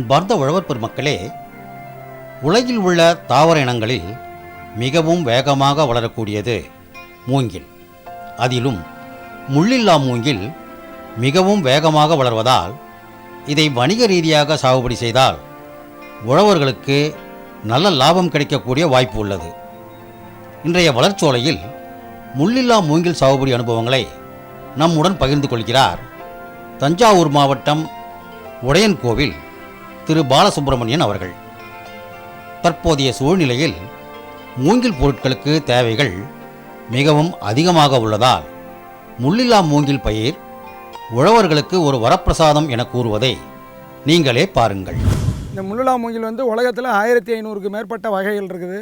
அன்பார்ந்த உழவர் பெருமக்களே உலகில் உள்ள தாவர இனங்களில் மிகவும் வேகமாக வளரக்கூடியது மூங்கில். அதிலும் முள்ளில்லா மூங்கில் மிகவும் வேகமாக வளர்வதால் இதை வணிக ரீதியாக சாகுபடி செய்தால் உழவர்களுக்கு நல்ல லாபம் கிடைக்கக்கூடிய வாய்ப்பு உள்ளது. இன்றைய வளர்ச்சோலையில் முள்ளில்லா மூங்கில் சாகுபடி அனுபவங்களை நம்முடன் பகிர்ந்து கொள்கிறார் தஞ்சாவூர் மாவட்டம் உடையன்கோவில் திரு பாலசுப்பிரமணியன் அவர்கள். தற்போதைய சூழ்நிலையில் மூங்கில் பொருட்களுக்கு தேவைகள் மிகவும் அதிகமாக உள்ளதால் முள்ளில்லா மூங்கில் பயிர் உழவர்களுக்கு ஒரு வரப்பிரசாதம் என கூறுவதை நீங்களே பாருங்கள். இந்த முள்ளுலா மூங்கில் வந்து உலகத்தில் ஆயிரத்தி ஐநூறுக்கு மேற்பட்ட வகைகள் இருக்குது.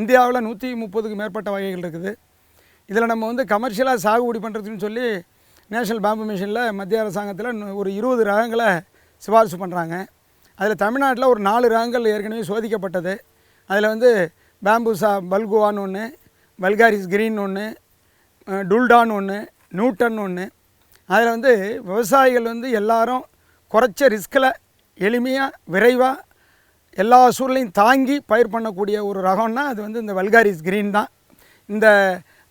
இந்தியாவில் நூற்றி முப்பதுக்கு மேற்பட்ட வகைகள் இருக்குது. இதில் நம்ம வந்து கமர்ஷியலாக சாகுபடி பண்ணுறதுன்னு சொல்லி நேஷனல் பேம்பு மிஷனில் மத்திய அரசாங்கத்தில் ஒரு இருபது ரகங்களை சிபாரிசு பண்ணுறாங்க அதில் தமிழ்நாட்டில் ஒரு நாலு ரகங்கள் ஏற்கனவே சோதிக்கப்பட்டது. அதில் வந்து பேம்பூசா பல்குவான்னு ஒன்று பல்காரிஸ் கிரீன் ஒன்று டுல்டான் ஒன்று நியூட்டன் ஒன்று அதில் வந்து விவசாயிகள் வந்து எல்லாரும் குறைச்ச ரிஸ்கில் எளிமையாக விரைவாக எல்லா சூழலையும் தாங்கி பயிர் பண்ணக்கூடிய ஒரு ரகம்னா அது வந்து இந்த வல்காரிஸ் கிரீன் தான். இந்த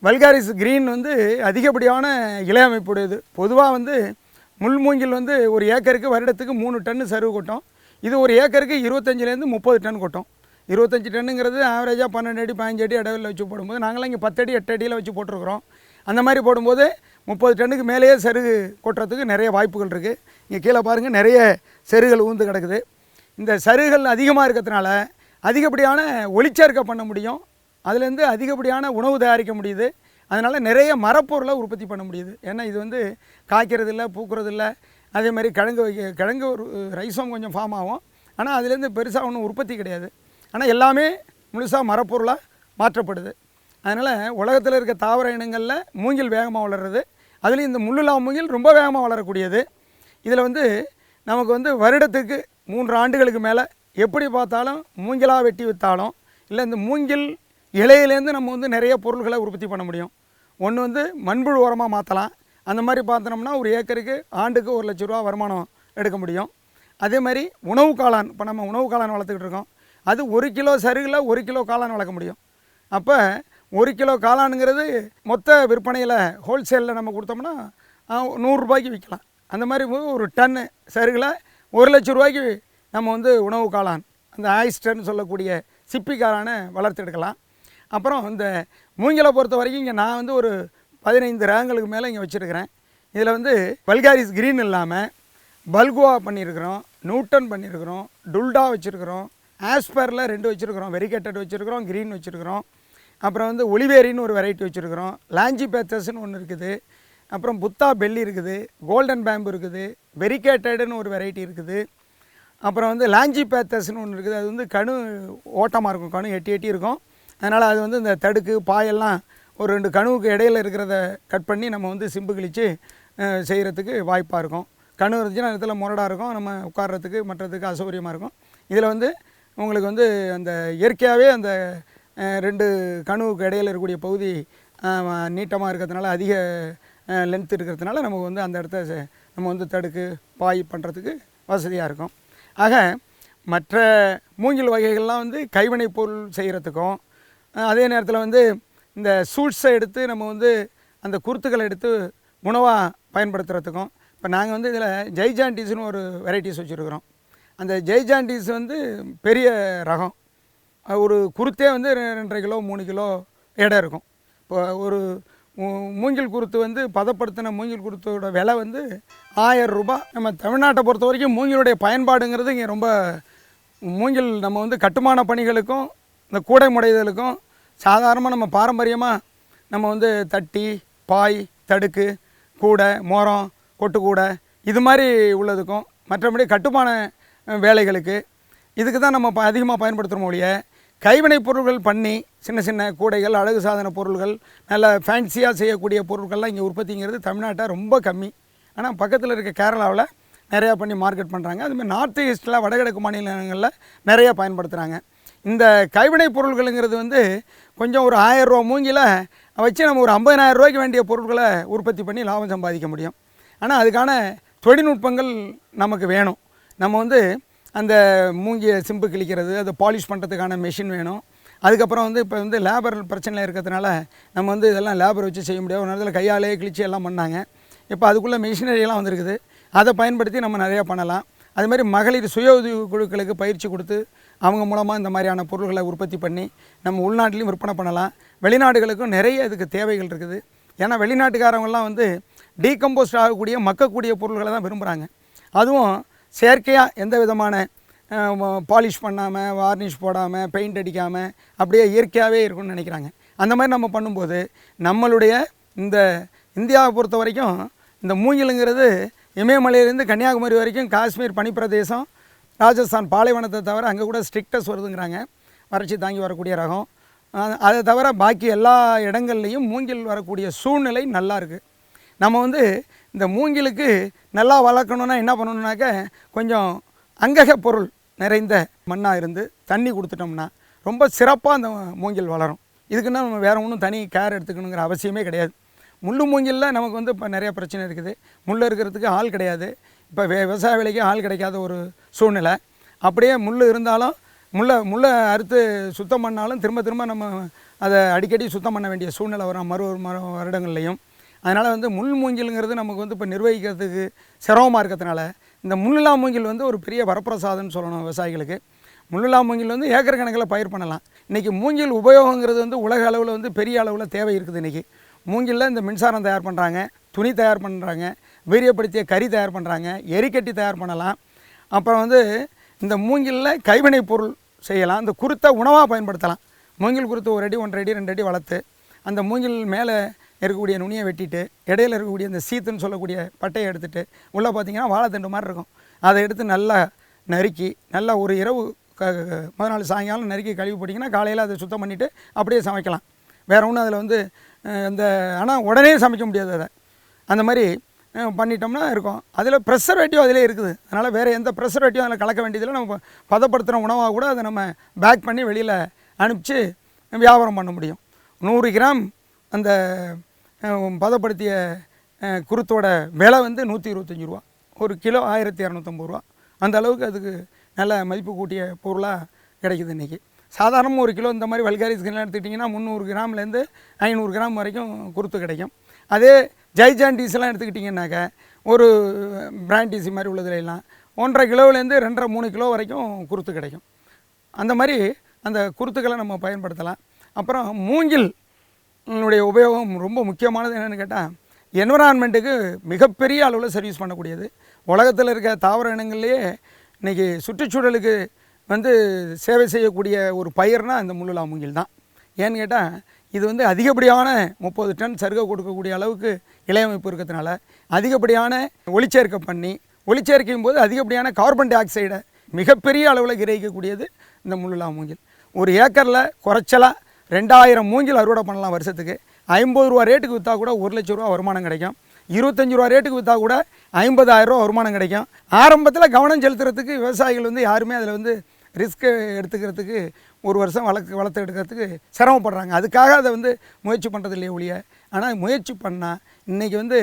வல்காரிஸ் கிரீன் வந்து அதிகப்படியான இலை அமைப்புடையது. பொதுவாக வந்து முள்மூங்கில் வந்து ஒரு ஏக்கருக்கு வருடத்துக்கு மூணு டன்னு சருவு கொட்டும். இது ஒரு ஏக்கருக்கு இருபத்தஞ்சிலேருந்து முப்பது டன் கொட்டும். இருபத்தஞ்சி டன்னுங்கிறது ஆவரேஜாக பன்னெண்டு அடி பதினஞ்சு அடி இடவில் வச்சு போடும்போது நாங்களாம் இங்கே பத்தடி எட்டு அடியில் வச்சு போட்டிருக்கிறோம். அந்த மாதிரி போடும்போது முப்பது டன்னுக்கு மேலேயே சருகு கொட்டுறதுக்கு நிறைய வாய்ப்புகள் இருக்குது இங்கே கீழே பாருங்கள் நிறைய செருகள் ஊந்து கிடக்குது. இந்த சருகுகள் அதிகமாக இருக்கிறதுனால அதிகப்படியான ஒளிச்சேர்க்கை பண்ண முடியும். அதுலேருந்து அதிகப்படியான உணவு தயாரிக்க முடியுது. அதனால் நிறைய மரப்பொருளை உற்பத்தி பண்ண முடியுது. ஏன்னா இது வந்து காய்க்கிறது இல்லை பூக்கிறது இல்லை அதே மாதிரி கிழங்கு வைக்க கிழங்கு ஒரு ரைஸும் கொஞ்சம் ஃபார்ம் ஆகும். ஆனால் அதுலேருந்து பெருசாக ஒன்றும் உற்பத்தி கிடையாது. ஆனால் எல்லாமே முழுசாக மரப்பொருளாக மாற்றப்படுது. அதனால் உலகத்தில் இருக்க தாவர இனங்களில் மூங்கில் வேகமாக வளர்றது அதுலேயும் இந்த முள்ளுலா மூங்கில் ரொம்ப வேகமாக வளரக்கூடியது. இதில் வந்து நமக்கு வந்து வருடத்துக்கு மூன்று ஆண்டுகளுக்கு மேலே எப்படி பார்த்தாலும் மூங்கிலாக வெட்டி விற்றாலும் இல்லை இந்த மூங்கில் இலையிலேருந்து நம்ம வந்து நிறைய பொருள்களை உற்பத்தி பண்ண முடியும். ஒன்று வந்து மண்புழு உரமாக மாற்றலாம் அந்த மாதிரி பார்த்தோம்னா ஒரு ஏக்கருக்கு ஆண்டுக்கு ஒரு லட்ச ரூபா வருமானம் எடுக்க முடியும். அதே மாதிரி உணவு காளான் இப்போ நம்ம உணவு காளான் வளர்த்துக்கிட்டு இருக்கோம். அது ஒரு கிலோ சருகில் ஒரு கிலோ காளான் வளர்க்க முடியும். அப்போ ஒரு கிலோ காளானுங்கிறது மொத்த விற்பனையில் ஹோல்சேலில் நம்ம கொடுத்தோம்னா நூறுரூபாய்க்கு விற்கலாம் அந்த மாதிரி ஒரு டன்னு சருகில் ஒரு லட்ச ரூபாய்க்கு நம்ம வந்து உணவு காளான் அந்த ஆயிஸ்டர்னு சொல்லக்கூடிய சிப்பி காளானை வளர்த்து எடுக்கலாம். அப்புறம் இந்த மூங்கிலை பொறுத்த வரைக்கும் இங்கே நான் வந்து ஒரு பதினைந்து ரகங்களுக்கு மேலே இங்கே வச்சுருக்கிறேன். இதில் வந்து பல்காரிஸ் க்ரீன் இல்லாமல் பல்குவா பண்ணியிருக்கிறோம் நியூட்டன் பண்ணியிருக்கிறோம் டுல்டா வச்சுருக்கிறோம் ஆஸ்பரில் ரெண்டு வச்சுருக்கிறோம் வெரிகேட்டட் வச்சுருக்கிறோம் க்ரீன் வச்சுருக்கிறோம். அப்புறம் வந்து ஒலிவேரின்னு ஒரு வெரைட்டி வச்சுருக்கிறோம் லாஞ்சி பேத்தஸ்ன்னு ஒன்று இருக்குது அப்புறம் புத்தா பெல்லி இருக்குது கோல்டன் பேம்பு இருக்குது வெரிகேட்டடுன்னு ஒரு வெரைட்டி இருக்குது. அப்புறம் வந்து லாஞ்சி பேத்தர்ஸ்னு ஒன்று இருக்குது அது வந்து கணு ஓட்டமாக இருக்கும் கணு எட்டி எட்டி இருக்கும். அதனால் அது வந்து இந்த தடுக்கு பாயெல்லாம் ஒரு ரெண்டு கணுவுக்கு இடையில இருக்கிறத கட் பண்ணி நம்ம வந்து சிம்பு கிழித்து செய்கிறதுக்கு வாய்ப்பாக இருக்கும். கணு இருந்துச்சுன்னா இடத்துல முரடாக இருக்கும். நம்ம உட்கார்றதுக்கு மற்றதுக்கு அசௌகரியமாக இருக்கும். இதில் வந்து உங்களுக்கு வந்து அந்த இயற்கையாகவே அந்த ரெண்டு கணுவுக்கு இடையில் இருக்கக்கூடிய பகுதி நீட்டமாக இருக்கிறதுனால அதிக லென்த் இருக்கிறதுனால நமக்கு வந்து அந்த இடத்த செ- நம்ம வந்து தடுக்கு பாய் பண்ணுறதுக்கு வசதியாக இருக்கும். ஆக மற்ற மூங்கில் வகைகள்லாம் வந்து கைவினைப் பொருள் செய்கிறதுக்கும் அதே நேரத்தில் வந்து இந்த சூட்ஸை எடுத்து நம்ம வந்து அந்த குருத்துக்களை எடுத்து உணவாக பயன்படுத்துகிறதுக்கும் இப்போ நாங்கள் வந்து இதில் ஜெய்ஜாண்டிஸ்னு ஒரு வெரைட்டிஸ் வச்சுருக்குறோம். அந்த ஜெய்ஜாண்டிஸ் வந்து பெரிய ரகம். ஒரு குருத்தே வந்து ரெண்டரை கிலோ மூணு கிலோ எடை இருக்கும். இப்போ ஒரு மூ- மூங்கில் குருத்து வந்து பதப்படுத்தின மூங்கில் குருத்தோட விலை வந்து ஆயிரம் ரூபாய் நம்ம தமிழ்நாட்டை பொறுத்த வரைக்கும் மூங்கிலுடைய பயன்பாடுங்கிறது இங்கே ரொம்ப மூங்கில் நம்ம வந்து கட்டுமான பணிகளுக்கும் இந்த கூடை முடைதலுக்கும் சாதாரணமாக நம்ம பாரம்பரியமாக நம்ம வந்து தட்டி பாய் தடுக்கு கூடை மோரம் கொட்டுக்கூடை இது மாதிரி உள்ளதுக்கும் மற்றபடி கட்டுமான வேலைகளுக்கு இதுக்கு தான் நம்ம ப- அதிகமாக பயன்படுத்துகிறோம் ஒழிய கைவினைப் பொருட்கள் பண்ணி சின்ன சின்ன கூடைகள் அழகு சாதன பொருள்கள் நல்ல ஃபேன்சியாக செய்யக்கூடிய பொருட்கள்லாம் இங்கே உற்பத்திங்கிறது தமிழ்நாட்டை ரொம்ப கம்மி. ஆனால் பக்கத்தில் இருக்க கேரளாவில் நிறையா பண்ணி மார்க்கெட் பண்ணுறாங்க அதுமாதிரி நார்த் ஈஸ்ட்டில் வடகிழக்கு மாநிலங்களில் நிறையா பயன்படுத்துகிறாங்க இந்த கைவினைப் பொருள்களுங்கிறது வந்து கொஞ்சம் ஒரு ஆயிரம் மூங்கில் வச்சு நம்ம ஒரு 50000 ரூபாய்க்கு வேண்டிய பொருட்களை உற்பத்தி பண்ணி லாபம் சம்பாதிக்க முடியும். ஆனால் அதுக்கான தொழில்நுட்பங்கள் நமக்கு வேணும். நம்ம வந்து அந்த மூங்கிய சிம்பு கிழிக்கிறது அதை பாலிஷ் பண்ணுறதுக்கான மெஷின் வேணும். அதுக்கப்புறம் வந்து இப்போ வந்து லேபர் பிரச்சனையில் இருக்கிறதுனால நம்ம வந்து இதெல்லாம் லேபர் வச்சு செய்ய முடியாது. ஒரு நேரத்தில் கையாலே கிழிச்சு எல்லாம் பண்ணாங்க. இப்போ அதுக்குள்ளே மிஷினரியெல்லாம் வந்திருக்குது. அதை பயன்படுத்தி நம்ம நிறையா பண்ணலாம். அது மாதிரி மகளிர் சுய உதவி குழுக்களுக்கு பயிற்சி கொடுத்து அவங்க மூலமாக இந்த மாதிரியான பொருள்களை உற்பத்தி பண்ணி நம்ம உள்நாட்டிலையும் விற்பனை பண்ணலாம். வெளிநாடுகளுக்கும் நிறைய இதுக்கு தேவைகள் இருக்குது. ஏன்னா வெளிநாட்டுக்காரவங்களாம் வந்து டீகம்போஸ்ட் ஆகக்கூடிய மக்கக்கூடிய பொருள்களை தான் விரும்புகிறாங்க அதுவும் செயற்கையாக எந்த விதமான பாலிஷ் பண்ணாமல் வார்னிஷ் போடாமல் பெயிண்ட் அடிக்காமல் அப்படியே இயற்கையாகவே இருக்கும்னு நினைக்கிறாங்க. அந்த மாதிரி நம்ம பண்ணும்போது நம்மளுடைய இந்த இந்தியாவை பொறுத்த வரைக்கும் இந்த மூங்கிலுங்கிறது இமயமலையிலேருந்து கன்னியாகுமரி வரைக்கும் காஷ்மீர் பனிப்பிரதேசம் ராஜஸ்தான் பாலைவனத்தை தவிர அங்கே கூட ஸ்ட்ரிக்டஸ் வருதுங்கிறாங்க. வறட்சி தாங்கி வரக்கூடிய ரகம். அதை தவிர பாக்கி எல்லா இடங்கள்லையும் மூங்கில் வரக்கூடிய சூழ்நிலை நல்லா இருக்குது நம்ம வந்து இந்த மூங்கிலுக்கு நல்லா வளர்க்கணுன்னா என்ன பண்ணணுன்னாக்க கொஞ்சம் அங்கக பொருள் நிறைந்த மண்ணாக இருந்து தண்ணி கொடுத்துட்டோம்னா ரொம்ப சிறப்பாக அந்த மூங்கில் வளரும். இதுக்குன்னா நம்ம வேறு ஒன்றும் தனி கேர் எடுத்துக்கணுங்கிற அவசியமே கிடையாது. முள்ளு மூங்கிலில் நமக்கு வந்து இப்போ நிறைய பிரச்சனை இருக்குது. முள் இருக்கிறதுக்கு ஆள் கிடையாது. இப்போ வே விவசாய வேலைக்கு ஆள் கிடைக்காத ஒரு சூழ்நிலை. அப்படியே முள் இருந்தாலும் முள்ளை முள்ளை அறுத்து சுத்தம் பண்ணாலும் திரும்ப திரும்ப நம்ம அதை அடிக்கடி சுத்தம் பண்ண வேண்டிய சூழ்நிலை வரும் மறு மறு வருடங்கள்லையும். அதனால் வந்து முள் மூங்கிலுங்கிறது நமக்கு வந்து இப்போ நிர்வகிக்கிறதுக்கு சிரமமாக இருக்கிறதுனால இந்த முள்ளில்லா மூங்கில் வந்து ஒரு பெரிய வரப்பிரசாதம்னு சொல்லணும் விவசாயிகளுக்கு. முள்ளில்லா மூங்கில் வந்து ஏக்கர் கணக்கில் பயிர் பண்ணலாம். இன்றைக்கி மூங்கில் உபயோகங்கிறது வந்து உலக அளவில் வந்து பெரிய அளவில் தேவை இருக்குது இன்றைக்கி மூங்கிலில் இந்த மின்சாரம் தயார் பண்ணுறாங்க துணி தயார் பண்ணுறாங்க வீரியப்படுத்திய கறி தயார் பண்ணுறாங்க எரிக்கட்டி தயார் பண்ணலாம். அப்புறம் வந்து இந்த மூங்கிலில் கைவினை பொருள் செய்யலாம். இந்த குருத்தை உணவாக பயன்படுத்தலாம். மூங்கில் குருத்து ஒரு அடி ஒன்றரை அடி ரெண்டு அடி வளர்த்து அந்த மூங்கில் மேலே இருக்கக்கூடிய நுனியை வெட்டிட்டு இடையில இருக்கக்கூடிய இந்த சீத்துன்னு சொல்லக்கூடிய பட்டையை எடுத்துகிட்டு உள்ளே பார்த்தீங்கன்னா வாழைத்தண்டு மாதிரி இருக்கும். அதை எடுத்து நல்லா நறுக்கி நல்லா ஒரு இரவு க க- நாள் சாயங்காலம் நறுக்கி கழுவி போட்டிங்கன்னா காலையில் அதை சுத்தம் பண்ணிவிட்டு அப்படியே சமைக்கலாம். வேறு ஒன்றும் அதில் வந்து இந்த ஆனால் உடனே சமைக்க முடியாது அதை. அந்த மாதிரி பண்ணிட்டோம்னா இருக்கும். அதில் ப்ரெஷர்வேட்டிவ் அதிலே இருக்குது. அதனால் வேறு எந்த ப்ரெஷர்வேட்டிவ் அதில் கலக்க வேண்டியதில்லை. நம்ம பதப்படுத்துகிற உணவாக கூட அதை நம்ம பேக் பண்ணி வெளியில் அனுப்பிச்சு வியாபாரம் பண்ண முடியும். நூறு கிராம் அந்த பதப்படுத்திய குருத்தோட விலை வந்து நூற்றி இருபத்தஞ்சி ரூபா. ஒரு கிலோ ஆயிரத்தி இரநூத்தம்பது ரூபா. அந்த அளவுக்கு அதுக்கு நல்ல மதிப்பு கூட்டிய பொருளாக கிடைக்குது இன்றைக்கி சாதாரணமாக ஒரு கிலோ இந்த மாதிரி வல்காரிஸ்கெலாம் எடுத்துக்கிட்டிங்கன்னா முந்நூறு கிராம்லேருந்து ஐநூறு கிராம் வரைக்கும் குருத்து கிடைக்கும். அதே ஜைஜாண்டிஸ்லாம் எடுத்துக்கிட்டிங்கன்னாக்க ஒரு பிராண்டிசி மாதிரி உள்ளதுல எல்லாம் ஒன்றரை கிலோவிலேருந்து ரெண்டரை மூணு கிலோ வரைக்கும் குருத்து கிடைக்கும். அந்த மாதிரி அந்த குருத்துக்களை நம்ம பயன்படுத்தலாம். அப்புறம் மூங்கில் உடைய உபயோகம் ரொம்ப முக்கியமானது என்னென்னு கேட்டால் என்விரான்மெண்ட்டுக்கு மிகப்பெரிய அளவில் சர்வீஸ் பண்ணக்கூடியது. உலகத்தில் இருக்க தாவர இனங்கள்லேயே இன்றைக்கி சுற்றுச்சூழலுக்கு வந்து சேவை செய்யக்கூடிய ஒரு பயிர்னால் அந்த முள்ளுலா மூங்கில் தான். ஏன்னு கேட்டால் இது வந்து அதிகப்படியான முப்பது டன் சருகை கொடுக்கக்கூடிய அளவுக்கு இலையமைப்பு இருக்கிறதுனால அதிகப்படியான ஒளிச்சேர்க்கை பண்ணி ஒளிச்சேர்க்கையும் போது அதிகப்படியான கார்பன் டை ஆக்சைடை மிகப்பெரிய அளவில் கிரகிக்கக்கூடியது இந்த முள்ளுலா மூங்கில். ஒரு ஏக்கரில் குறைச்சலாக ரெண்டாயிரம் மூங்கில் அறுவடை பண்ணலாம் வருஷத்துக்கு. ஐம்பது ரூபா ரேட்டுக்கு விற்றா கூட ஒரு லட்ச ரூபா வருமானம் கிடைக்கும். இருபத்தஞ்சி ரூபா ரேட்டுக்கு விற்றா கூட ஐம்பதாயிரம் ரூபா வருமானம் கிடைக்கும். ஆரம்பத்தில் கவனம் செலுத்துறதுக்கு விவசாயிகள் வந்து யாருமே அதில் வந்து ரிஸ்க்கு எடுத்துக்கிறதுக்கு ஒரு வருஷம் வளர்க்கு வளர்த்து எடுக்கிறதுக்கு சிரமப்படுறாங்க. அதுக்காக அதை வந்து முயற்சி பண்ணுறது இல்லையே ஒழிய. ஆனால் முயற்சி பண்ணால் இன்றைக்கி வந்து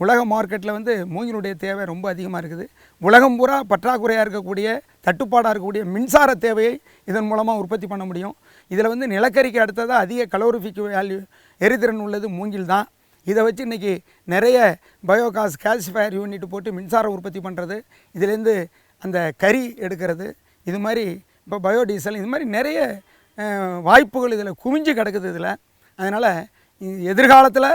உலக மார்க்கெட்டில் வந்து மூங்கினுடைய தேவை ரொம்ப அதிகமாக இருக்குது. உலகம் பூரா பற்றாக்குறையாக இருக்கக்கூடிய தட்டுப்பாடாக இருக்கக்கூடிய மின்சார தேவையை இதன் மூலமாக உற்பத்தி பண்ண முடியும். இதில் வந்து நிலக்கரிக்கு அடுத்ததாக அதிக கலோரிஃபிக் வேல்யூ எரிதிறன் உள்ளது மூங்கில் தான். இதை வச்சு இன்றைக்கி நிறைய பயோகாஸ் கேல்சிஃபயர் யூனிட் போட்டு மின்சாரம் உற்பத்தி பண்ணுறது இதுலேருந்து அந்த கறி எடுக்கிறது. இது மாதிரி இப்போ பயோடீசல் இது மாதிரி நிறைய வாய்ப்புகள் இதில் குவிஞ்சு கிடக்குது இதில். அதனால் எதிர்காலத்தில்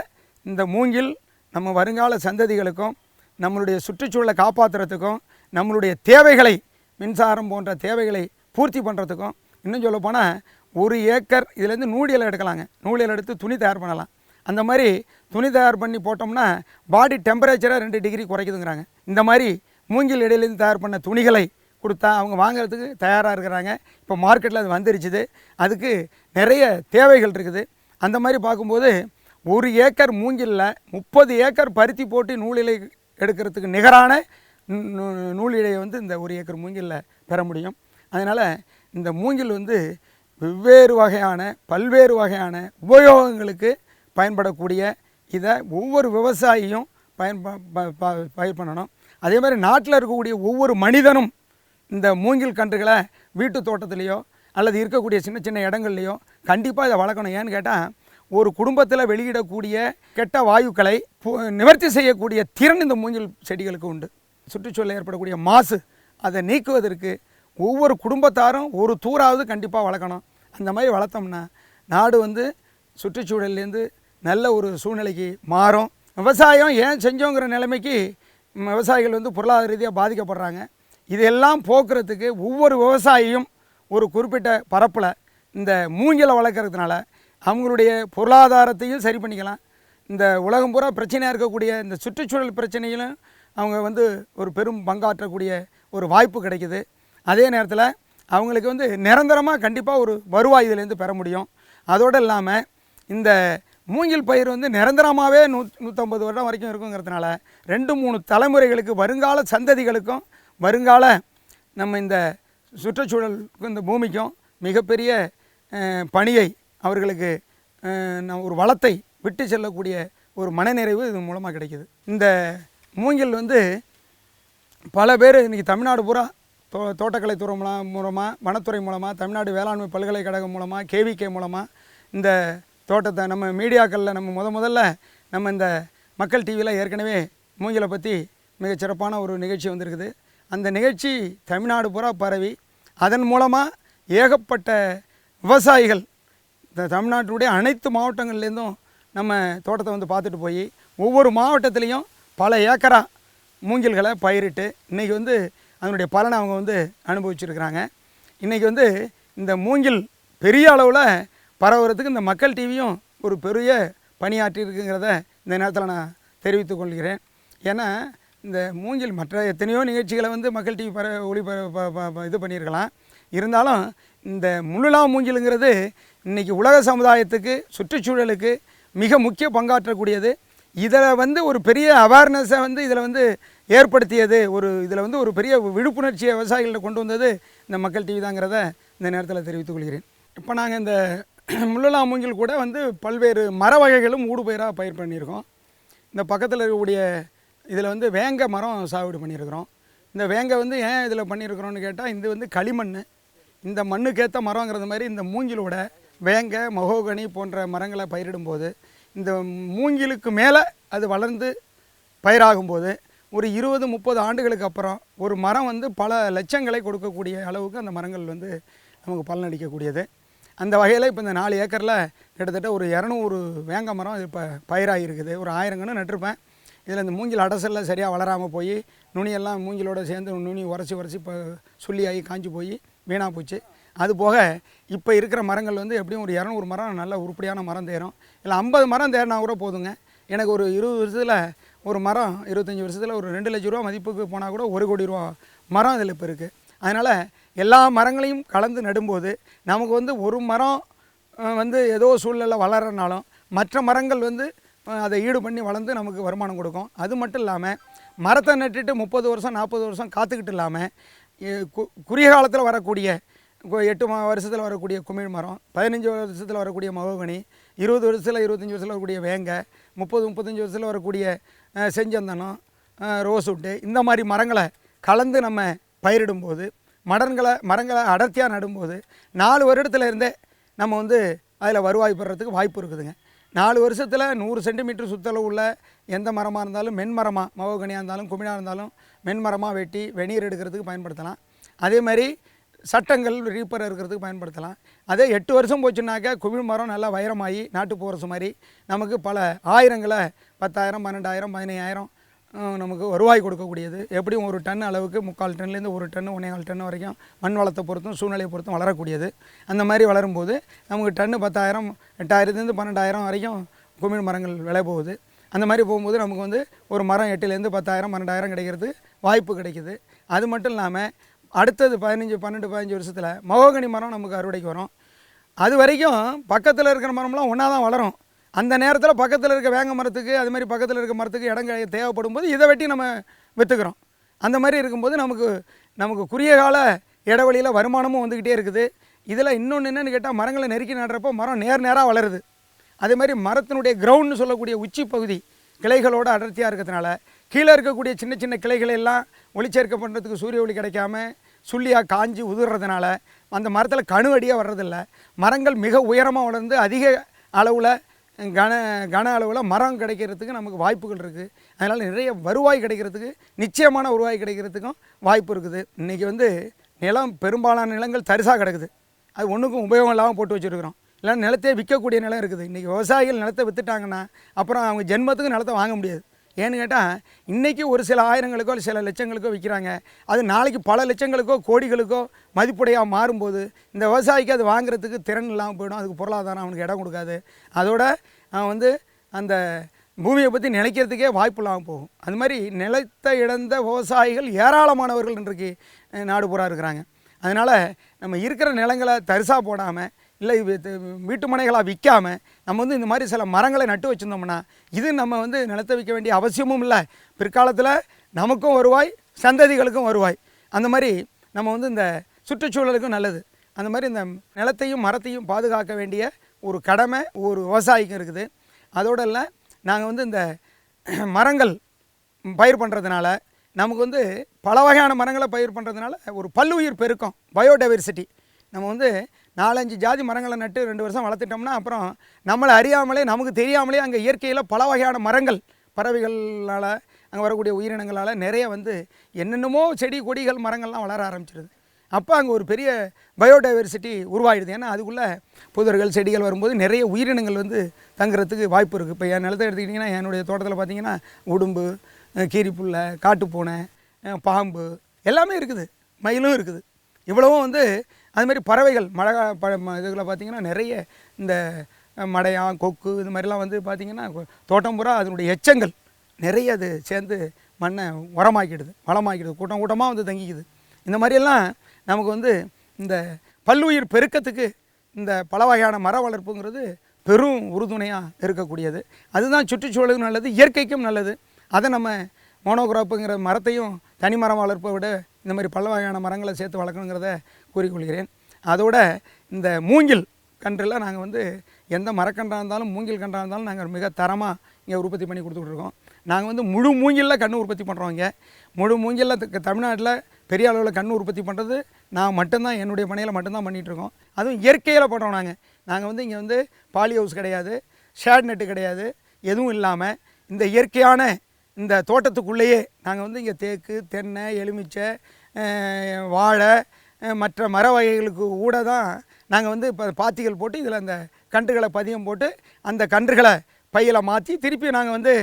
இந்த மூங்கில் நம்ம வருங்கால சந்ததிகளுக்கும் நம்மளுடைய சுற்றுச்சூழலை காப்பாற்றுறதுக்கும் நம்மளுடைய தேவைகளை மின்சாரம் போன்ற தேவைகளை பூர்த்தி பண்ணுறதுக்கும் இன்னும் சொல்ல போனால் ஒரு ஏக்கர் இதுலேருந்து நூலியல் எடுக்கலாங்க. நூலியல் எடுத்து துணி தயார் பண்ணலாம். அந்த மாதிரி துணி தயார் பண்ணி போட்டோம்னா பாடி டெம்பரேச்சராக ரெண்டு டிகிரி குறைக்குதுங்கிறாங்க. இந்த மாதிரி மூங்கில் இடையிலேருந்து தயார் பண்ண துணிகளை கொடுத்தா அவங்க வாங்குறதுக்கு தயாராக இருக்கிறாங்க. இப்போ மார்க்கெட்டில் அது வந்துருச்சுது. அதுக்கு நிறைய தேவைகள் இருக்குது. அந்த மாதிரி பார்க்கும்போது ஒரு ஏக்கர் மூங்கிலில் முப்பது ஏக்கர் பருத்தி போட்டு நூலிலை எடுக்கிறதுக்கு நிகரான நூலிழையை வந்து இந்த ஒரு ஏக்கர் மூங்கிலில் பெற முடியும். அதனால் இந்த மூங்கில் வந்து வெவ்வேறு வகையான பல்வேறு வகையான உபயோகங்களுக்கு பயன்படக்கூடிய இதை ஒவ்வொரு விவசாயியும் பயன்ப ப- ப- பயிர் பண்ணணும். அதே மாதிரி நாட்டில் இருக்கக்கூடிய ஒவ்வொரு மனிதனும் இந்த மூங்கில் கன்றுகளை வீட்டு தோட்டத்துலேயோ அல்லது இருக்கக்கூடிய சின்ன சின்ன இடங்கள்லையோ கண்டிப்பாக இதை வளர்க்கணும். ஏன்னு கேட்டால் ஒரு குடும்பத்தில் வெளியிடக்கூடிய கெட்ட வாயுக்களை பு- நிவர்த்தி செய்யக்கூடிய திறன் இந்த மூங்கில் செடிகளுக்கு உண்டு. சுற்றுச்சூழலில் ஏற்படக்கூடிய மாசு அதை நீக்குவதற்கு ஒவ்வொரு குடும்பத்தாரும் ஒரு தூராவது கண்டிப்பாக வளர்க்கணும். அந்த மாதிரி வளர்த்தோம்னா நாடு வந்து சுற்றுச்சூழல்லேருந்து நல்ல ஒரு சூழ்நிலைக்கு மாறும். விவசாயம் ஏன் செஞ்சோங்கிற நிலைமைக்கு விவசாயிகள் வந்து பொருளாதார ரீதியாக பாதிக்கப்படுறாங்க. இதெல்லாம் போக்குறதுக்கு ஒவ்வொரு விவசாயியும் ஒரு குறிப்பிட்ட பரப்பில் இந்த மூங்கிலை வளர்க்குறதுனால அவங்களுடைய பொருளாதாரத்தையும் சரி பண்ணிக்கலாம். இந்த உலகம் பூரா பிரச்சனையாக இருக்கக்கூடிய இந்த சுற்றுச்சூழல் பிரச்சனையிலும் அவங்க வந்து ஒரு பெரும் பங்காற்றக்கூடிய ஒரு வாய்ப்பு கிடைக்குது. அதே நேரத்தில் அவங்களுக்கு வந்து நிரந்தரமாக கண்டிப்பாக ஒரு வருவாய் இதிலேருந்து பெற முடியும். அதோடு இல்லாமல் இந்த மூங்கில் பயிர் வந்து நிரந்தரமாகவே நூ நூற்றம்பது வருடம் வரைக்கும் இருக்குங்கிறதுனால ரெண்டு மூணு தலைமுறைகளுக்கு வருங்கால சந்ததிகளுக்கும் வருங்கால நம்ம இந்த சுற்றுச்சூழலுக்கும் இந்த பூமிக்கும் மிகப்பெரிய பணியை அவர்களுக்கு நம் ஒரு வளத்தை விட்டு செல்லக்கூடிய ஒரு மனநிறைவு இது மூலமாக கிடைக்கிது. இந்த மூங்கில் வந்து பல பேர் இன்றைக்கி தமிழ்நாடு பூரா தோ தோட்டக்கலைத்துறை மூலம் மூலமாக வனத்துறை மூலமாக தமிழ்நாடு வேளாண்மை பல்கலைக்கழகம் மூலமாக கேவிகே மூலமாக இந்த தோட்டத்தை நம்ம மீடியாக்களில் நம்ம முத முதல்ல நம்ம இந்த மக்கள் டிவியில் ஏற்கனவே மூங்கிலை பற்றி மிகச்சிறப்பான ஒரு நிகழ்ச்சி வந்திருக்குது. அந்த நிகழ்ச்சி தமிழ்நாடு பூரா பரவி அதன் மூலமாக ஏகப்பட்ட விவசாயிகள் இந்த தமிழ்நாட்டினுடைய அனைத்து மாவட்டங்கள்லேருந்தும் நம்ம தோட்டத்தை வந்து பார்த்துட்டு போய் ஒவ்வொரு மாவட்டத்துலேயும் பல ஏக்கரா மூங்கில்களை பயிரிட்டு இன்றைக்கி வந்து அதனுடைய பலனை அவங்க வந்து அனுபவிச்சிருக்கிறாங்க. இன்றைக்கி வந்து இந்த மூங்கில் பெரிய அளவில் பரவுறதுக்கு இந்த மக்கள் டிவியும் ஒரு பெரிய பணியாற்றி இருக்குங்கிறத இந்த நேரத்தில் நான் தெரிவித்துக் கொள்கிறேன். ஏன்னா இந்த மூங்கில் மற்ற எத்தனையோ நிகழ்ச்சிகளை வந்து மக்கள் டிவி பர ஒளி இது பண்ணியிருக்கலாம். இருந்தாலும் இந்த முள்ளுலா மூங்கிலுங்கிறது இன்றைக்கி உலக சமுதாயத்துக்கு சுற்றுச்சூழலுக்கு மிக முக்கிய பங்காற்றக்கூடியது. இதில் வந்து ஒரு பெரிய அவேர்னஸை வந்து இதில் வந்து ஏற்படுத்தியது. ஒரு இதில் வந்து ஒரு பெரிய விழிப்புணர்ச்சியை விவசாயிகள்ட்ட கொண்டு வந்தது இந்த மக்கள் டிவி தாங்கிறத இந்த நேரத்தில் தெரிவித்துக் கொள்கிறேன். இப்போ நாங்கள் இந்த முள்ளலா மூங்கில் கூட வந்து பல்வேறு மர வகைகளும் ஊடுபயிராக பயிர் பண்ணியிருக்கோம். இந்த பக்கத்தில் இருக்கக்கூடிய இதில் வந்து வேங்க மரம் சாகுபடி பண்ணியிருக்கிறோம். இந்த வேங்க வந்து ஏன் இதில் பண்ணியிருக்கிறோன்னு கேட்டால் இது வந்து களிமண். இந்த மண்ணுக்கேற்ற மரங்கிறது மாதிரி இந்த மூங்கிலோட வேங்க மகோகனி போன்ற மரங்களை பயிரிடும்போது இந்த மூங்கிலுக்கு மேலே அது வளர்ந்து பயிராகும்போது ஒரு இருபது முப்பது ஆண்டுகளுக்கு அப்புறம் ஒரு மரம் வந்து பல லட்சங்களை கொடுக்கக்கூடிய அளவுக்கு அந்த மரங்கள் வந்து நமக்கு பலனளிக்கக்கூடியது. அந்த வகையில் இப்போ இந்த நாலு ஏக்கரில் கிட்டத்தட்ட ஒரு இரநூறு வேங்க மரம் இப்போ பயிராகிருக்குது ஒரு ஆயிரம் கன்று நட்டிருப்பேன். இதில் இந்த மூங்கில் அடசெல்லாம் சரியாக வளராமல் போய் நுனியெல்லாம் மூங்கிலோட சேர்ந்து நுனி உரைச்சி உரைச்சி இப்போ சுள்ளியாகி காஞ்சி போய் வீணாக போச்சு. அது போக இப்போ இருக்கிற மரங்கள் வந்து எப்படியும் ஒரு இரநூறு மரம் நல்ல உருப்படியான மரம் தேரும். இல்லை ஐம்பது மரம் தேறினா கூட போதுங்க. எனக்கு ஒரு இருபது வருஷத்தில் ஒரு மரம் இருபத்தஞ்சி வருஷத்தில் ஒரு ரெண்டு லட்ச ரூபா மதிப்புக்கு போனால் கூட ஒரு கோடி ரூபா மரம் இதில் இப்போ இருக்குது அதனால் எல்லா மரங்களையும் கலந்து நடும்போது நமக்கு வந்து ஒரு மரம் வந்து ஏதோ சூழ்நிலை வளரனாலும் மற்ற மரங்கள் வந்து அதை ஈடு பண்ணி வளர்ந்து நமக்கு வருமானம் கொடுக்கும். அது மட்டும் இல்லாமல் மரத்தை நட்டுட்டு முப்பது வருஷம் நாற்பது வருஷம் காத்துக்கிட்டு இல்லாமல் குறுகிய காலத்தில் வரக்கூடிய எட்டு மா வருஷத்தில் வரக்கூடிய குமிழ் மரம் பதினஞ்சு வருஷத்தில் வரக்கூடிய மகோகனி இருபது வருஷத்தில் இருபத்தஞ்சி வருஷத்தில் வரக்கூடிய வேங்க முப்பது முப்பத்தஞ்சு வருஷத்தில் வரக்கூடிய செஞ்சந்தனம் ரோஸ்வுட்டு இந்த மாதிரி மரங்களை கலந்து நம்ம பயிரிடும்போது மரங்களை மரங்களை அடர்த்தியாக நடும்போது நாலு வருடத்துல இருந்தே நம்ம வந்து அதில் வருவாய் பெறத்துக்கு வாய்ப்பு இருக்குதுங்க. நாலு வருஷத்தில் நூறு சென்டிமீட்டர் சுற்றளவு உள்ள எந்த மரமாக இருந்தாலும் மென்மரமாக மகோகனியாக இருந்தாலும் குமிழாக இருந்தாலும் மென்மரமாக வெட்டி வெந்நீர் எடுக்கிறதுக்கு பயன்படுத்தலாம். அதே மாதிரி சட்டங்கள் ரீப்பர் இருக்கிறதுக்கு பயன்படுத்தலாம். அதே எட்டு வருஷம் போச்சுன்னாக்கா குமிழ் மரம் நல்லா வைரமாகி நாட்டு போரசு மாதிரி நமக்கு பல ஆயிரங்களை பத்தாயிரம் பன்னெண்டாயிரம் பதினையாயிரம் நமக்கு வருவாய் கொடுக்கக்கூடியது. எப்படியும் ஒரு டன் அளவுக்கு முக்கால் டன்லேருந்து ஒரு டன் ஒன்றேகால் டன் வரைக்கும் மண் வளத்தை பொறுத்தும் சூழ்நிலையை பொறுத்தும் வளரக்கூடியது. அந்த மாதிரி வளரும்போது நமக்கு டன்னு பத்தாயிரம் எட்டாயிரத்துலேருந்து பன்னெண்டாயிரம் வரைக்கும் குமிழ் மரங்கள் விலை போகுது. அந்த மாதிரி போகும்போது நமக்கு வந்து ஒரு மரம் எட்டுலேருந்து பத்தாயிரம் பன்னெண்டாயிரம் கிடைக்கிறது வாய்ப்பு கிடைக்குது. அது மட்டும் இல்லாமல் அடுத்தது பதினஞ்சு பன்னெண்டு பதினஞ்சு வருஷத்தில் மகோகனி மரம் நமக்கு அறுவடைக்கு வரும். அது வரைக்கும் பக்கத்தில் இருக்கிற மரம்லாம் ஒன்றா தான் வளரும். அந்த நேரத்தில் பக்கத்தில் இருக்க வேங்க மரத்துக்கு அது மாதிரி பக்கத்தில் இருக்க மரத்துக்கு இடம் தேவைப்படும் போது இதை வெட்டி நம்ம விற்றுக்கிறோம் அந்த மாதிரி இருக்கும்போது நமக்கு நமக்கு குறுகிய கால இடைவெளியில் வருமானமும் வந்துக்கிட்டே இருக்குது. இதில் இன்னொன்று என்னென்னு கேட்டால் மரங்களை நெருக்கி நடுறப்போ மரம் நேர் நேராக வளருது. அதே மாதிரி மரத்தினுடைய கிரவுண்ட்னு சொல்லக்கூடிய உச்சி பகுதி கிளைகளோட அடர்த்தியாக இருக்கிறதுனால கீழே இருக்கக்கூடிய சின்ன சின்ன கிளைகளை எல்லாம் ஒளிச்சேர்க்கை பண்ணுறதுக்கு சூரிய ஒளி கிடைக்காம சுள்ளியாக காஞ்சி உதிர்றதுனால அந்த மரத்தில் கணுவடியாக வர்றதில்ல. மரங்கள் மிக உயரமாக வளர்ந்து அதிக அளவில் கன கன அளவில் மரம் கிடைக்கிறதுக்கு நமக்கு வாய்ப்புகள் இருக்குது அதனால் நிறைய வருவாய் கிடைக்கிறதுக்கு நிச்சயமான வருவாய் கிடைக்கிறதுக்கும் வாய்ப்பு இருக்குது. இன்றைக்கி வந்து நிலம் பெரும்பாலான நிலங்கள் தரிசாக கிடக்குது. அது ஒன்றுக்கும் உபயோகம் இல்லாமல் போட்டு வச்சுருக்கிறோம். இல்லை நிலத்தையே விற்கக்கூடிய நிலம் இருக்குது. இன்றைக்கி விவசாயிகள் நிலத்தை விற்றுட்டாங்கன்னா அப்புறம் அவங்க ஜென்மத்துக்கு நிலத்தை வாங்க முடியாது. ஏன்னு கேட்டால் இன்றைக்கி ஒரு சில ஆயிரங்களுக்கோ இல்லை சில லட்சங்களுக்கோ விற்கிறாங்க அது நாளைக்கு பல லட்சங்களுக்கோ கோடிகளுக்கோ மதிப்புடையாக மாறும்போது இந்த விவசாயிக்கு அது வாங்குறதுக்கு திறன் இல்லாமல் போயிடும். அதுக்கு பொருளாதாரம் அவனுக்கு இடம் கொடுக்காது. அதோட அவன் வந்து அந்த பூமியை பற்றி நினைக்கிறதுக்கே வாய்ப்பு இல்லாமல் போகும். அது மாதிரி நிலத்தை இழந்த விவசாயிகள் ஏராளமானவர்கள் இன்றைக்கு நாடு பூரா இருக்கிறாங்க. அதனால் நம்ம இருக்கிற நிலங்களை தரிசாக போடாமல் இல்லை வீட்டு மனைகளாக விற்காம நம்ம வந்து இந்த மாதிரி சில மரங்களை நட்டு வச்சுருந்தோம்னா இது நம்ம வந்து நிலத்தை விற்க வேண்டிய அவசியமும் இல்லை. பிற்காலத்தில் நமக்கும் வருவாய் சந்ததிகளுக்கும் வருவாய். அந்த மாதிரி நம்ம வந்து இந்த சுற்றுச்சூழலுக்கும் நல்லது. அந்த மாதிரி இந்த நிலத்தையும் மரத்தையும் பாதுகாக்க வேண்டிய ஒரு கடமை ஒரு விவசாயிக்கும் இருக்குது. அதோடு இல்லை நாங்கள் வந்து இந்த மரங்கள் பயிர் பண்ணுறதுனால நமக்கு வந்து பல வகையான மரங்களை பயிர் பண்ணுறதுனால ஒரு பல்லுயிர் பெருக்கம் பயோடைவர்சிட்டி. நம்ம வந்து நாலஞ்சு ஜாதி மரங்களை நட்டு ரெண்டு வருஷம் வளர்த்துட்டோம்னா அப்புறம் நம்மளை அறியாமலே நமக்கு தெரியாமலே அங்கே இயற்கையில் பல வகையான மரங்கள் பறவைகளால் அங்கே வரக்கூடிய உயிரினங்களால் நிறைய வந்து என்னென்னமோ செடி கொடிகள் மரங்கள்லாம் வளர ஆரம்பிச்சிருது. அப்போ அங்கே ஒரு பெரிய பயோடைவர்சிட்டி உருவாயிடுது. ஏன்னா அதுக்குள்ளே புதர்கள் செடிகள் வரும்போது நிறைய உயிரினங்கள் வந்து தங்குறதுக்கு வாய்ப்பு இருக்குது இப்போ என் நிலத்தை எடுத்துக்கிட்டிங்கன்னா என்னுடைய தோட்டத்தில் பார்த்தீங்கன்னா உடும்பு அஹ் காட்டுப்பூனை பாம்பு எல்லாமே இருக்குது. மயிலும் இருக்குது. இவ்வளவும் வந்து அதுமாரி பறவைகள் மழை ப இதில் பார்த்திங்கன்னா நிறைய இந்த மடையான் கொக்கு இது மாதிரிலாம் வந்து பார்த்திங்கன்னா தோட்டம் பூரா அதனுடைய எச்சங்கள் நிறைய அது சேர்ந்து மண்ணை உரமாக்கிடுது வளமாக்கிடுது கூட்டம் கூட்டமாக வந்து தங்கிக்குது. இந்த மாதிரியெல்லாம் நமக்கு வந்து இந்த பல்லுயிர் பெருக்கத்துக்கு இந்த பல வகையான மர வளர்ப்புங்கிறது பெரும் உறுதுணையாக இருக்கக்கூடியது. அதுதான் சுற்றுச்சூழலுக்கும் நல்லது இயற்கைக்கும் நல்லது. அதை நம்ம மோனோகிராப்புங்கிற மரத்தையும் தனி மரம் வளர்ப்பை விட இந்த மாதிரி பல வகையான மரங்களை சேர்த்து வளர்க்கணுங்கிறத கூறிக்கொள்கிறேன். அதோட இந்த மூங்கில் கன்றில் நாங்கள் வந்து எந்த மரக்கன்றாக இருந்தாலும் மூங்கில் கன்றாக இருந்தாலும் நாங்கள் மிக தரமாக இங்கே உற்பத்தி பண்ணி கொடுத்துட்ருக்கோம் நாங்கள் வந்து முழு மூங்கிலில் கன்று உற்பத்தி பண்ணுறோம் இங்கே. முழு மூங்கிலில் த- தமிழ்நாட்டில் பெரிய அளவில் கன்று உற்பத்தி பண்ணுறது நான் மட்டும்தான் என்னுடைய பணியில் மட்டும்தான் பண்ணிகிட்டு இருக்கோம் அதுவும் இயற்கையில் பண்ணுறோம் நாங்கள் நாங்கள் வந்து இங்கே வந்து பாலி ஹவுஸ் கிடையாது ஷேட் நெட்டு கிடையாது எதுவும் இல்லாமல் இந்த இயற்கையான இந்த தோட்டத்துக்குள்ளேயே நாங்கள் வந்து இங்கே தேக்கு தென்னை எலுமிச்சை வாழை மற்ற மர வகைகளுக்கு கூட தான் நாங்கள் வந்து இப்போ பாத்திகள் போட்டு இதில் அந்த கன்றுகளை பதியம் போட்டு அந்த கன்றுகளை பையில் மாற்றி திருப்பி நாங்கள் வந்து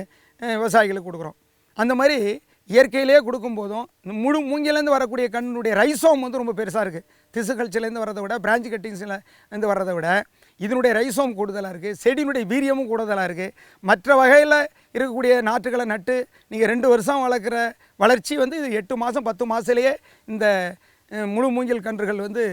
விவசாயிகளுக்கு கொடுக்குறோம். அந்த மாதிரி இயற்கையிலேயே கொடுக்கும்போதும் முழு மூங்கிலேருந்து வரக்கூடிய கண்ணுடைய ரைசோம் வந்து ரொம்ப பெருசாக இருக்குது திசு கல்ச்சர்லேருந்து வரதை விட பிரான்ச் கட்டிங்ஸில் இருந்து வரதை விட இதனுடைய ரைசோம் கூடுதலாக இருக்குது செடியினுடைய வீரியமும் கூடுதலாக இருக்குது மற்ற வகையில் இருக்கக்கூடிய நாற்றுகளை நட்டு நீங்கள் ரெண்டு வருஷம் வளர்க்குற வளர்ச்சி வந்து இது எட்டு மாதம் பத்து மாதத்துலேயே இந்த முழு மூங்கில் கன்றுகள் வந்து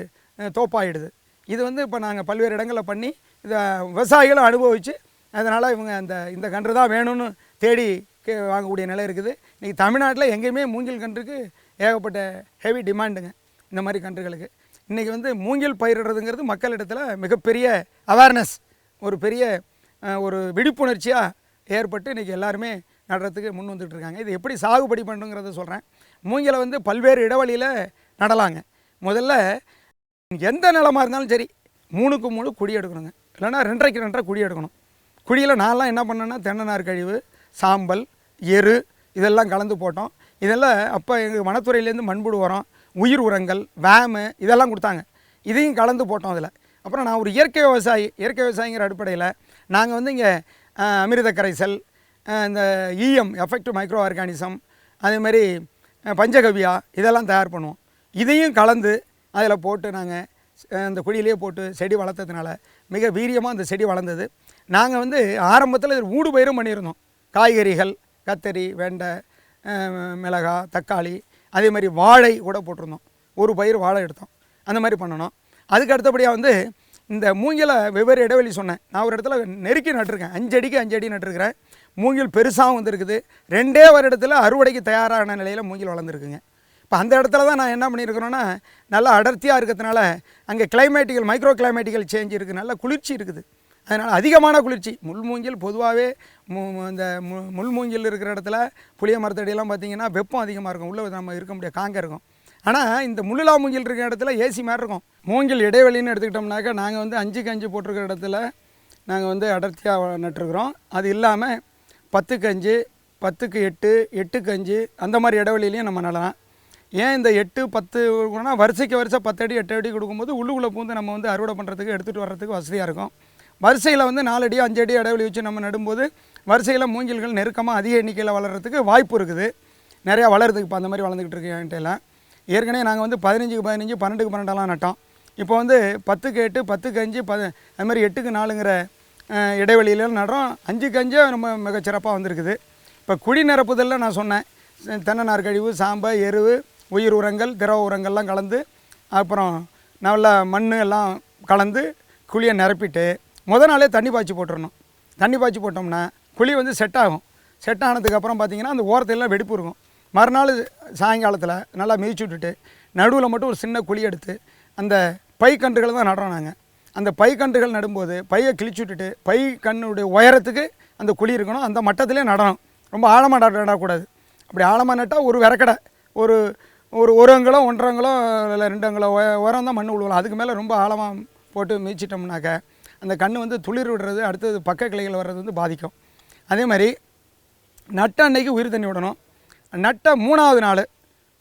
தோப்பாயிடுது. இது வந்து இப்போ நாங்கள் பல்வேறு இடங்களில் பண்ணி இதை விவசாயிகளும் அனுபவித்து அதனால் இவங்க அந்த இந்த கன்று தான் வேணும்னு தேடி கே வாங்கக்கூடிய நிலை இருக்குது. இன்றைக்கி தமிழ்நாட்டில் எங்கேயுமே மூங்கில் கன்றுக்கு ஏகப்பட்ட ஹெவி டிமாண்டுங்க இந்த மாதிரி கன்றுகளுக்கு. இன்றைக்கி வந்து மூங்கில் பயிரிடுறதுங்கிறது மக்களிடத்தில் மிகப்பெரிய அவேர்னஸ் ஒரு பெரிய ஒரு விழிப்புணர்ச்சியாக ஏற்பட்டு இன்றைக்கி எல்லாருமே நடுறதுக்கு முன் வந்துட்டு இருக்காங்க. இது எப்படி சாகுபடி பண்ணுங்கிறத சொல்கிறேன் மூங்கிலை வந்து பல்வேறு இடைவெளியில் நடலாங்க. முதல்ல எந்த நிலமாக இருந்தாலும் சரி மூணுக்கு மூணு குழி எடுக்கணுங்க. இல்லைன்னா ரெண்டரைக்கு ரெண்டரை குழி எடுக்கணும். குழியில் நான்லாம் என்ன பண்ணேன்னா தென்னை நார் கழிவு சாம்பல் எரு இதெல்லாம் கலந்து போட்டோம். இதெல்லாம் அப்போ எங்கள் வனத்துறையிலேருந்து மண்புடு உரம் உயிர் உரங்கள் வேமு இதெல்லாம் கொடுத்தாங்க. இதையும் கலந்து போட்டோம் அதில். அப்புறம் நான் ஒரு இயற்கை விவசாயி இயற்கை விவசாயிங்கிற அடிப்படையில் நாங்கள் வந்து இங்கே அமிர்த கரைசல் இந்த ஈஎம் எஃபெக்ட் மைக்ரோ ஆர்கானிசம் அதேமாதிரி பஞ்சகவ்யா இதெல்லாம் தயார் பண்ணுவோம். இதையும் கலந்து அதில் போட்டு நாங்கள் அந்த குழியிலே போட்டு செடி வளர்த்ததுனால மிக வீரியமாக அந்த செடி வளர்ந்தது. நாங்கள் வந்து ஆரம்பத்தில் இது ஊடு பயிரும் பண்ணியிருந்தோம். காய்கறிகள் கத்தரி வெண்டை மிளகா மிளகாய் தக்காளி அதே மாதிரி வாழை கூட போட்டிருந்தோம். ஒரு பயிர் வாழை எடுத்தோம். அந்த மாதிரி பண்ணணும். அதுக்கு அடுத்தபடியாக வந்து இந்த மூங்கிலை வெவ்வேறு இடைவெளி சொன்னேன். நான் ஒரு இடத்துல நெருக்கி நட்டிருக்கேன். அஞ்சு அடிக்கு அஞ்சு அடி நட்டிருக்கிறேன். மூங்கில் பெருசாகவும் வந்திருக்குது. ரெண்டே வருடத்தில் அறுவடைக்கு தயாரான நிலையில் மூங்கில் வளர்ந்துருக்குங்க. இப்போ அந்த இடத்துல தான் நான் என்ன பண்ணியிருக்கிறோன்னா நல்லா அடர்த்தியாக இருக்கிறதுனால அங்கே கிளைமேட்டிக்கல் மைக்ரோ கிளைமேட்டிக்கல் சேஞ்ச் இருக்குது நல்லா குளிர்ச்சி இருக்குது. அதனால் அதிகமான குளிர்ச்சி. முள் மூங்கில் பொதுவாகவே மு இந்த மு முள் மூங்கில் இருக்கிற இடத்துல புளிய மரத்தடியெல்லாம் பார்த்தீங்கன்னா வெப்பம் அதிகமாக இருக்கும். உள்ளே நம்ம இருக்க முடியாது. காங்க இருக்கும். ஆனால் இந்த முள்ளிலா மூங்கில் இருக்கிற இடத்துல ஏசி மாதிரி இருக்கும். மூங்கில் இடைவெளின்னு எடுத்துக்கிட்டோம்னாக்கா நாங்கள் வந்து அஞ்சுக்கு அஞ்சு போட்டிருக்கிற இடத்துல நாங்கள் வந்து அடர்த்தியாக நட்டுருக்குறோம். அது இல்லாமல் பத்துக்கு அஞ்சு பத்துக்கு எட்டு எட்டுக்கு அஞ்சு அந்த மாதிரி இடைவெளியிலையும் நம்ம நடலாம். ஏன் இந்த எட்டு பத்து கொடுக்கணும்னா வரிசைக்கு வரிசை பத்து அடி எட்டு அடி கொடுக்கும்போது உள்ளுக்குள்ளே பூந்து நம்ம வந்து அறுவடை பண்ணுறதுக்கு எடுத்துகிட்டு வர்றதுக்கு வசதியாக இருக்கும். வரிசையில் வந்து நாலு அடி அஞ்சு அடி இடைவெளி வச்சு நம்ம நடும்போது வரிசையில் மூங்கில்கள் நெருக்கமாக அதிக எண்ணிக்கையில் வளர்கிறதுக்கு வாய்ப்பு இருக்குது. நிறையா வளருதுக்கு இப்போ அந்த மாதிரி வளர்ந்துக்கிட்டு இருக்கு என்கிட்ட எல்லாம் ஏற்கனவே நாங்கள் வந்து பதினஞ்சுக்கு பதினஞ்சு பன்னெண்டுக்கு பன்னெண்டெல்லாம் நட்டோம். இப்போ வந்து பத்துக்கு எட்டு பத்துக்கு அஞ்சு ப அது மாதிரி எட்டுக்கு நாலுங்கிற அஹ், இடைவெளியில நடுறோம். அஞ்சுக்கு அஞ்சே ரொம்ப மிகச்சிறப்பாக வந்திருக்குது. இப்போ குழி நிரப்புதலில் நான் சொன்னேன். தென்னை நார் கழிவு சாம்பல் எருவு உயிர் உரங்கள் திரவ உரங்கள்லாம் கலந்து அப்புறம் நல்லா மண் எல்லாம் கலந்து குழியை நிரப்பிட்டு முத நாளே தண்ணி பாய்ச்சி போட்டுடணும் தண்ணி பாய்ச்சி போட்டோம்னா குழி வந்து செட் ஆகும். செட் ஆனதுக்கப்புறம் பார்த்திங்கன்னா அந்த ஓரத்தையெல்லாம் வெடிப்பு இருக்கும். மறுநாள் சாயங்காலத்தில் நல்லா மிதிச்சு விட்டுட்டு நடுவில் மட்டும் ஒரு சின்ன குழி எடுத்து அந்த பைக்கன்றுகளை தான் நடுறோம் நாங்கள் அந்த பைக்கன்றுகள் நடும்போது பையை கிழிச்சு விட்டுட்டு பை கண்ணுடைய உயரத்துக்கு அந்த குழி இருக்கணும். அந்த மட்டத்திலே நடணும். ரொம்ப ஆழமாக நட நடக்கூடாது. அப்படி ஆழமாக நட்டால் ஒரு விறக்கடை ஒரு ஒரு ஒரு அங்குலம் ஒன்றரை அங்குலம் இல்லை ரெண்டு அங்குலம் உய- உயரம் தான் மண் விழுவலாம் அதுக்கு மேலே ரொம்ப ஆழமாக போட்டு மிதிச்சிட்டோம்னாக்க அந்த கன்று வந்து துளிர் விடுறது அடுத்தது பக்க கிளைகள் வர்றது வந்து பாதிக்கும். அதே மாதிரி நட்ட அன்னைக்கு உயிர் தண்ணி விடணும். நட்ட மூணாவது நாள்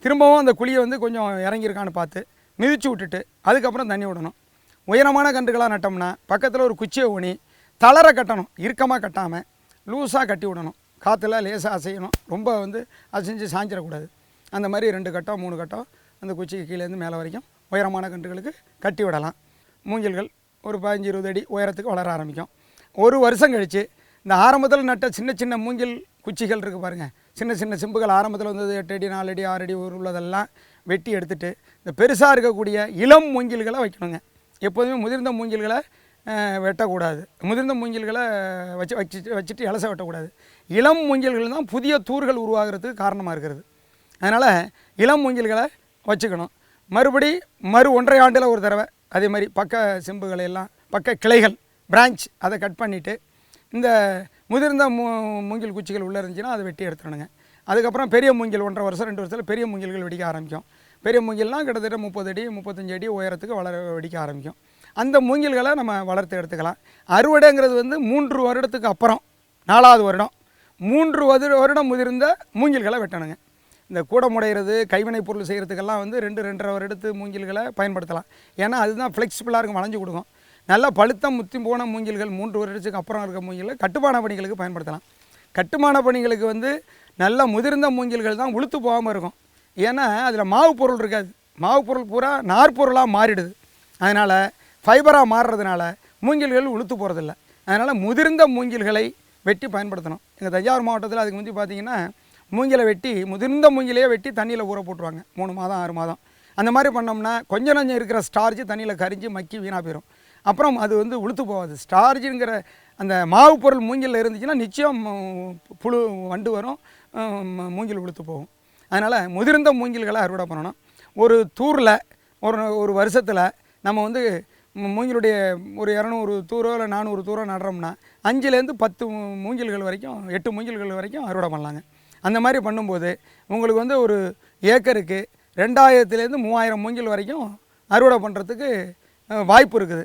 திரும்பவும் அந்த குழியை வந்து கொஞ்சம் இறங்கியிருக்கான்னு பார்த்து மிதிச்சு விட்டுட்டு அதுக்கப்புறம் தண்ணி விடணும். உயரமான கன்றுகளாக நட்டோம்னா பக்கத்தில் ஒரு குச்சியை ஊனி தளர கட்டணும். இறுக்கமாக கட்டாமல் லூஸாக கட்டி விடணும். காற்றுல லேசாக அசையணும். ரொம்ப வந்து அசைஞ்சு சாஞ்சிடக்கூடாது. அந்த மாதிரி ரெண்டு கட்டம் மூணு கட்டம் அந்த குச்சிக்கு கீழேருந்து மேலே வரைக்கும் உயரமான கன்றுகளுக்கு கட்டி விடலாம். மூங்கில்கள் ஒரு பதினஞ்சு இருபது அடி உயரத்துக்கு வளர ஆரம்பிக்கும். ஒரு வருஷம் கழித்து இந்த ஆரம்பத்தில் நட்ட சின்ன சின்ன மூங்கில் குச்சிகள் இருக்குது பாருங்கள் சின்ன சின்ன சிம்புகள் ஆரம்பத்தில் வந்தது எட்டு அடி நாலு அடி ஆறு அடி ஒரு உள்ளதெல்லாம் வெட்டி எடுத்துட்டு இந்த பெருசாக இருக்கக்கூடிய இளம் மூங்கில்களை வைக்கணுங்க. எப்போதுமே முதிர்ந்த மூங்கில்களை வெட்டக்கூடாது. முதிர்ந்த மூங்கில்களை வச்சு வச்சு வச்சுட்டு இலச வெட்டக்கூடாது. இளம் மூங்கில்கள் தான் புதிய தூர்கள் உருவாகிறதுக்கு காரணமாக இருக்கிறது. அதனால் இளம் மூங்கில்களை வச்சுக்கணும். மறுபடி மறு ஒன்றரை ஆண்டில் ஒரு தடவை அதே மாதிரி பக்க சிம்புகளை எல்லாம் பக்க கிளைகள் பிரான்ச் அதை கட் பண்ணிவிட்டு இந்த முதிர்ந்த மூ மூங்கில் குச்சிகள் உள்ளே இருந்துச்சுன்னா அதை வெட்டி எடுத்துடணுங்க. அதுக்கப்புறம் பெரிய மூங்கில் ஒன்றரை வருஷம் ரெண்டு வருஷத்தில் பெரிய மூங்கில்கள் வெடிக்க ஆரம்பிக்கும். பெரிய மூங்கில்னால் கிட்டத்தட்ட முப்பது அடி முப்பத்தஞ்சு அடி உயரத்துக்கு வளர வெடிக்க ஆரம்பிக்கும். அந்த மூங்கில்களை நம்ம வளர்த்து எடுத்துக்கலாம். அறுவடைங்கிறது வந்து மூன்று வருடத்துக்கு அப்புறம் நாலாவது வருடம். மூன்று வரு வருடம் முதிர்ந்த மூங்கில்களை வெட்டணுங்க. இந்த கூட முடையிறது கைவினைப் பொருள் செய்கிறதுக்கெல்லாம் வந்து ரெண்டு ரெண்டரை எடுத்து மூங்கில்களை பயன்படுத்தலாம். ஏன்னா அதுதான் ஃப்ளெக்சிபிளாக இருக்கும் வளைஞ்சு கொடுக்கும். நல்லா பழுத்த முத்தி போன மூங்கில்கள் மூன்று வருடத்துக்கு அப்புறம் இருக்க மூங்கில்களை கட்டுமான பணிகளுக்கு பயன்படுத்தலாம். கட்டுமான பணிகளுக்கு வந்து நல்ல முதிர்ந்த மூங்கில்கள் தான் உளுத்து போகாமல் இருக்கும். ஏன்னா அதில் மாவு பொருள் இருக்காது. மாவு பொருள் பூரா நார்பொருளாக மாறிடுது. அதனால் ஃபைபராக மாறுறதுனால மூங்கில்கள் உளுத்து போகிறதில்ல அதனால் முதிர்ந்த மூங்கில்களை வெட்டி பயன்படுத்தணும். எங்கள் தஞ்சாவூர் மாவட்டத்தில் அதுக்கு முந்தி பார்த்தீங்கன்னா மூங்கிலை வெட்டி முதிர்ந்த மூங்கிலையே வெட்டி தண்ணியில் ஊற போட்டுருவாங்க. மூணு மாதம் ஆறு மாதம். அந்த மாதிரி பண்ணோம்னா கொஞ்சம் நஞ்சம் இருக்கிற ஸ்டார்ஜ் தண்ணியில் கரிஞ்சு மக்கி வீணாக போயிடும் அப்புறம் அது வந்து உளுத்து போகாது. ஸ்டார்ஜுங்கிற அந்த மாவு பொருள் மூங்கிலில் இருந்துச்சுன்னா நிச்சயம் புழு வண்டு வரும். மூங்கில் உளுத்து போகும். அதனால் முதிர்ந்த மூங்கில்களை அறுவடை பண்ணணும். ஒரு தூரில் ஒரு ஒரு வருஷத்தில் நம்ம வந்து மூங்கிலுடைய ஒரு இரநூறு தூரோ இல்லை நானூறு தூரோ நடுறோம்னா அஞ்சுலேருந்து பத்து மூங்கில்கள் வரைக்கும் எட்டு மூங்கில்கள் வரைக்கும் அறுவடை பண்ணலாங்க. அந்த மாதிரி பண்ணும்போது உங்களுக்கு வந்து ஒரு ஏக்கருக்கு ரெண்டாயிரத்துலேருந்து மூவாயிரம் மூங்கில் வரைக்கும் அறுவடை பண்ணுறதுக்கு வாய்ப்பு இருக்குது.